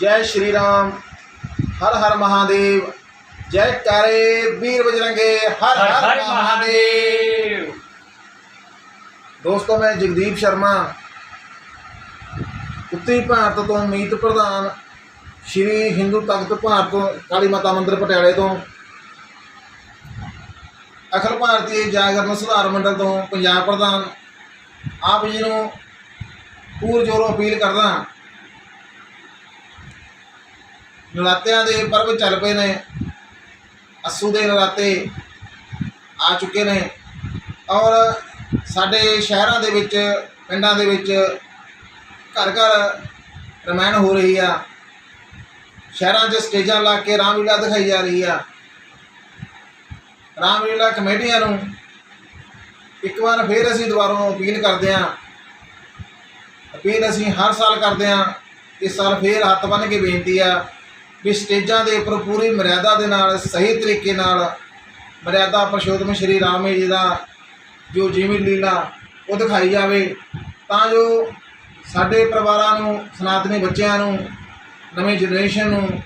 ਜੈ ਸ਼੍ਰੀ ਰਾਮ ਹਰ ਹਰ ਮਹਾਦੇਵ ਜੈ ਕਾਰੇ ਵੀਰ ਬਜਰੰਗੇ ਹਰ ਹਰ ਮਹਾਦੇਵ। ਦੋਸਤੋ ਮੈਂ ਜਗਦੀਪ ਸ਼ਰਮਾ ਉੱਤਰੀ ਭਾਰਤ ਤੋਂ ਮੀਤ ਪ੍ਰਧਾਨ ਸ਼੍ਰੀ ਹਿੰਦੂ ਤਖਤ ਭਾਰਤ ਤੋਂ ਕਾਲੀ ਮਾਤਾ ਮੰਦਿਰ ਪਟਿਆਲੇ ਤੋਂ ਅਖਿਲ ਭਾਰਤੀ ਜਾਗਰਣ ਸੁਧਾਰ ਮੰਡਲ ਤੋਂ ਪੰਜਾਬ ਪ੍ਰਧਾਨ ਆਪ ਜੀ ਨੂੰ ਪੂਰ ਜੋਰੋਂ ਅਪੀਲ ਕਰਦਾ ਨਰਾਤਿਆਂ ਦੇ ਪਰਬ ਚੱਲ ਪਏ ਨੇ। ਅਸੂ ਦੇ ਨਰਾਤੇ ਆ ਚੁੱਕੇ ਨੇ। ਔਰ ਸਾਡੇ ਸ਼ਹਿਰਾਂ ਦੇ ਵਿੱਚ, ਪਿੰਡਾਂ ਦੇ ਵਿੱਚ ਘਰ ਘਰ ਰਮਾਇਣ ਹੋ ਰਹੀ ਆ। ਸ਼ਹਿਰਾਂ 'ਚ ਸਟੇਜਾਂ ਲਾ ਕੇ ਰਾਮਲੀਲਾ ਦਿਖਾਈ ਜਾ ਰਹੀ ਆ। ਰਾਮਲੀਲਾ ਕਮੇਟੀਆਂ ਨੂੰ ਇੱਕ ਵਾਰ ਫੇਰ ਅਸੀਂ ਦੁਬਾਰਾ ਅਪੀਲ ਕਰਦੇ ਹਾਂ। ਅਪੀਲ ਅਸੀਂ ਹਰ ਸਾਲ ਕਰਦੇ ਹਾਂ ਇਸ ਸਾਲ ਫੇਰ ਹੱਥ ਬੰਨ੍ਹ ਕੇ ਬੇਨਤੀ ਆ ਵੀ ਸਟੇਜਾਂ ਦੇ ਉੱਪਰ ਪੂਰੀ ਮਰਿਆਦਾ ਦੇ ਨਾਲ, ਸਹੀ ਤਰੀਕੇ ਨਾਲ ਮਰਿਆਦਾ ਪਰਸ਼ੋਤਮ ਸ਼੍ਰੀ ਰਾਮ ਜੀ ਦਾ ਜੋ ਜੀਵਨ ਲੀਲਾ ਉਹ ਦਿਖਾਈ ਜਾਵੇ, ਤਾਂ ਜੋ ਸਾਡੇ ਪਰਿਵਾਰਾਂ ਨੂੰ, ਸਨਾਤਨੀ ਬੱਚਿਆਂ ਨੂੰ, ਨਵੀਂ ਜਨਰੇਸ਼ਨ ਨੂੰ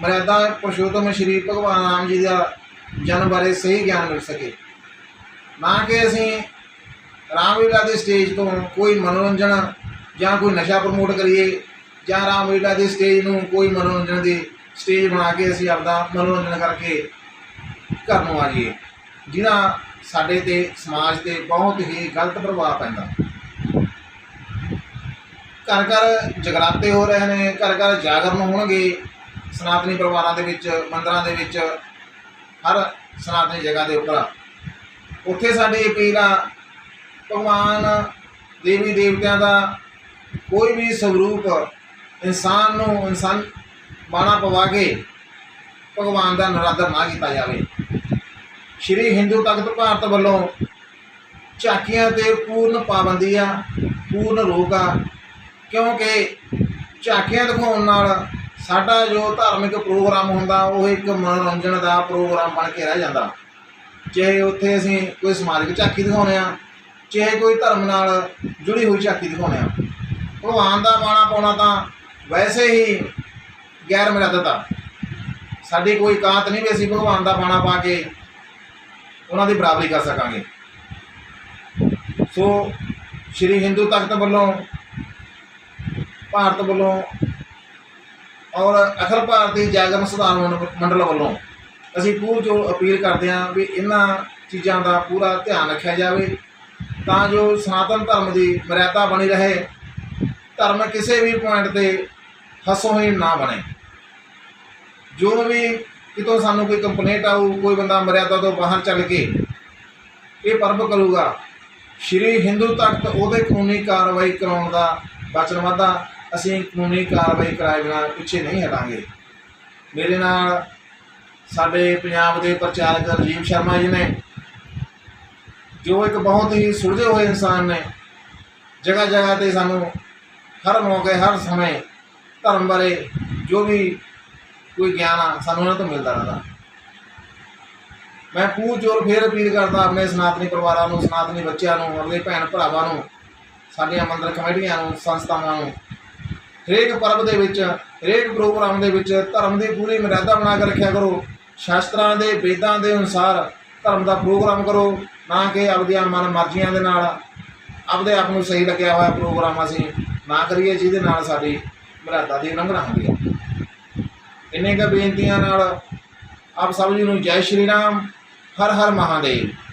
ਮਰਿਆਦਾ ਪੁਰਸ਼ੋਤਮ ਸ਼੍ਰੀ ਭਗਵਾਨ ਰਾਮ ਜੀ ਦਾ ਜਨਮ ਬਾਰੇ ਸਹੀ ਗਿਆਨ ਮਿਲ ਸਕੇ। ਨਾ ਕਿ ਅਸੀਂ ਰਾਮਲੀਲਾ ਦੇ ਸਟੇਜ ਤੋਂ ਕੋਈ ਮਨੋਰੰਜਨ ਜਾਂ ਕੋਈ ਨਸ਼ਾ ਪ੍ਰਮੋਟ ਕਰੀਏ ਜਾਂ ਰਾਮਲੀਲਾ ਦੇ ਸਟੇਜ ਨੂੰ ਕੋਈ ਮਨੋਰੰਜਨ ਦੀ ਸਟੇਜ ਬਣਾ ਕੇ ਅਸੀਂ ਆਪਦਾ ਮਨੋਰੰਜਨ ਕਰਕੇ ਘਰ ਨੂੰ ਆ ਜਾਈਏ। ਜਿਹਦਾ ਸਾਡੇ ਤੇ, ਸਮਾਜ ਤੇ ਬਹੁਤ ਹੀ ਗਲਤ ਪ੍ਰਭਾਵ ਪੈਂਦਾ। ਘਰ ਘਰ ਜਗਰਾਤੇ ਹੋ ਰਹੇ ਨੇ ਘਰ ਘਰ ਜਾਗਰਨ ਹੋਣਗੇ। ਸਨਾਤਨੀ ਪਰਿਵਾਰਾਂ ਦੇ ਵਿੱਚ, ਮੰਦਰਾਂ ਦੇ ਵਿੱਚ, ਹਰ ਸਨਾਤਨੀ ਜਗ੍ਹਾ ਦੇ ਉੱਪਰ। ਉੱਥੇ ਸਾਡੀ ਅਪੀਲ ਆ, ਭਗਵਾਨ ਦੇਵੀ ਦੇਵਤਿਆਂ ਦਾ ਕੋਈ ਵੀ ਸਰੂਪ ਇਨਸਾਨ ਨੂੰ ਇਨਸਾਨ ਬਾਣਾ ਪਵਾ ਕੇ ਭਗਵਾਨ ਦਾ ਨਰਾਦਰ ਨਾ ਕੀਤਾ ਜਾਵੇ। ਸ਼੍ਰੀ ਹਿੰਦੂ ਤਖਤ ਭਾਰਤ ਵੱਲੋਂ ਝਾਕੀਆਂ ਤੇ ਪੂਰਨ ਪਾਬੰਦੀ ਆ, ਪੂਰਨ ਰੋਕ ਆ, ਕਿਉਂਕਿ ਝਾਕੀਆਂ ਦਿਖਾਉਣ ਨਾਲ ਸਾਡਾ ਜੋ ਧਾਰਮਿਕ ਪ੍ਰੋਗਰਾਮ ਹੁੰਦਾ, ਉਹ ਇੱਕ ਮਨੋਰੰਜਨ ਦਾ ਪ੍ਰੋਗਰਾਮ ਬਣ ਕੇ ਰਹਿ ਜਾਂਦਾ। ਚਾਹੇ ਉੱਥੇ ਅਸੀਂ ਕੋਈ ਸਮਾਜਿਕ ਝਾਕੀ ਦਿਖਾਉਂਦੇ ਆ ਚਾਹੇ ਕੋਈ ਧਰਮ ਨਾਲ ਜੁੜੀ ਹੋਈ ਝਾਕੀ ਦਿਖਾਉਂਦੇ ਆ ਭਗਵਾਨ ਦਾ ਬਾਣਾ ਪਾਉਣਾ ਤਾਂ ਵੈਸੇ ਹੀ ਗੈਰ ਮਰਦਤ ਆ। ਸਾਡੀ ਕੋਈ ਕਾਤ ਨਹੀਂ ਵੀ ਅਸੀਂ ਭਗਵਾਨ ਦਾ ਬਾਣਾ ਪਾ ਕੇ ਉਹਨਾਂ ਦੀ ਬਰਾਬਰੀ ਕਰ ਸਕਾਂਗੇ। ਸੋ ਸ਼੍ਰੀ ਹਿੰਦੂ ਤਖਤ ਵੱਲੋਂ, ਭਾਰਤ ਵੱਲੋਂ ਔਰ ਅਖਲ ਭਾਰਤੀ ਜਾਗਰਣ ਸੁਧਾਰ ਮੰਡਲ ਵੱਲੋਂ ਅਸੀਂ ਪੂਰ ਜੋ ਅਪੀਲ ਕਰਦੇ ਹਾਂ ਵੀ ਇਹਨਾਂ ਚੀਜ਼ਾਂ ਦਾ ਪੂਰਾ ਧਿਆਨ ਰੱਖਿਆ ਜਾਵੇ ਤਾਂ ਜੋ ਸਨਾਤਨ ਧਰਮ ਦੀ ਮਰਿਆਦਾ ਬਣੀ ਰਹੇ। ਧਰਮ ਕਿਸੇ ਵੀ ਪੁਆਇੰਟ ਤੇ ਹਸੋਹੀਣ ਨਾ ਬਣੇ। ਜੋ ਵੀ ਕਿਤੋਂ ਸਾਨੂੰ ਕੋਈ ਕੰਪਲੇਂਟ ਆਊ, ਕੋਈ ਬੰਦਾ ਮਰਿਆਦਾ ਤੋਂ ਬਾਹਰ ਚੱਲ ਕੇ ਇਹ ਪਰਬ ਕਰੂਗਾ, ਸ਼੍ਰੀ ਹਿੰਦੂ ਤਖਤ ਉਹਦੇ ਕਾਨੂੰਨੀ ਕਾਰਵਾਈ ਕਰਾਉਣ ਦਾ ਵਚਨਬੱਧਾ ਅਸੀਂ ਕਾਨੂੰਨੀ ਕਾਰਵਾਈ ਕਰਾਏ ਬਿਨਾਂ ਪਿੱਛੇ ਨਹੀਂ ਹਟਾਂਗੇ। ਮੇਰੇ ਨਾਲ ਸਾਡੇ ਪੰਜਾਬ ਦੇ ਪ੍ਰਚਾਰਕ ਰਜੀਵ ਸ਼ਰਮਾ ਜੀ ਨੇ, ਜੋ ਇੱਕ ਬਹੁਤ ਹੀ ਸੁਲਝੇ ਹੋਏ ਇਨਸਾਨ ਨੇ ਜਗ੍ਹਾ ਜਗ੍ਹਾ ਤੇ ਸਾਨੂੰ ਹਰ ਮੌਕੇ, ਹਰ ਸਮੇਂ ਧਰਮ ਬਾਰੇ ਜੋ ਵੀ ਕੋਈ ਗਿਆਨ ਆ, ਸਾਨੂੰ ਉਹਨਾਂ ਤੋਂ ਮਿਲਦਾ ਰਹਿੰਦਾ। ਮੈਂ ਪੂਰ ਜੋਰ ਫੇਰ ਅਪੀਲ ਕਰਦਾ ਆਪਣੇ ਸਨਾਤਨੀ ਪਰਿਵਾਰਾਂ ਨੂੰ, ਸਨਾਤਨੀ ਬੱਚਿਆਂ ਨੂੰ ਆਪਣੇ ਭੈਣ ਭਰਾਵਾਂ ਨੂੰ, ਸਾਡੀਆਂ ਮੰਦਰ ਕਮੇਟੀਆਂ ਨੂੰ, ਸੰਸਥਾਵਾਂ ਨੂੰ। ਹਰੇਕ ਪਰਬ ਦੇ ਵਿੱਚ, ਹਰੇਕ ਪ੍ਰੋਗਰਾਮ ਦੇ ਵਿੱਚ ਧਰਮ ਦੀ ਪੂਰੀ ਮਰਿਆਦਾ ਬਣਾ ਕੇ ਰੱਖਿਆ ਕਰੋ। ਸ਼ਾਸਤਰਾਂ ਦੇ, ਵੇਦਾਂ ਦੇ ਅਨੁਸਾਰ ਧਰਮ ਦਾ ਪ੍ਰੋਗਰਾਮ ਕਰੋ, ਨਾ ਕਿ ਆਪਦੀਆਂ ਮਨ ਮਰਜ਼ੀਆਂ ਦੇ ਨਾਲ। ਆਪਦੇ ਆਪ ਨੂੰ ਸਹੀ ਲੱਗਿਆ ਹੋਇਆ ਪ੍ਰੋਗਰਾਮ ਅਸੀਂ ਨਾ ਕਰੀਏ, ਜਿਹਦੇ ਨਾਲ ਸਾਡੀ ਮਰਿਆਦਾ ਦੀ ਉਲੰਘਣਾ ਹੁੰਦੀ ਹੈ। ਇੰਨੇ ਕੁ ਬੇਨਤੀਆਂ ਨਾਲ ਆਪ ਸਭ ਜੀ ਨੂੰ ਜੈ ਸ਼੍ਰੀ ਰਾਮ, ਹਰ ਹਰ ਮਹਾਦੇਵ।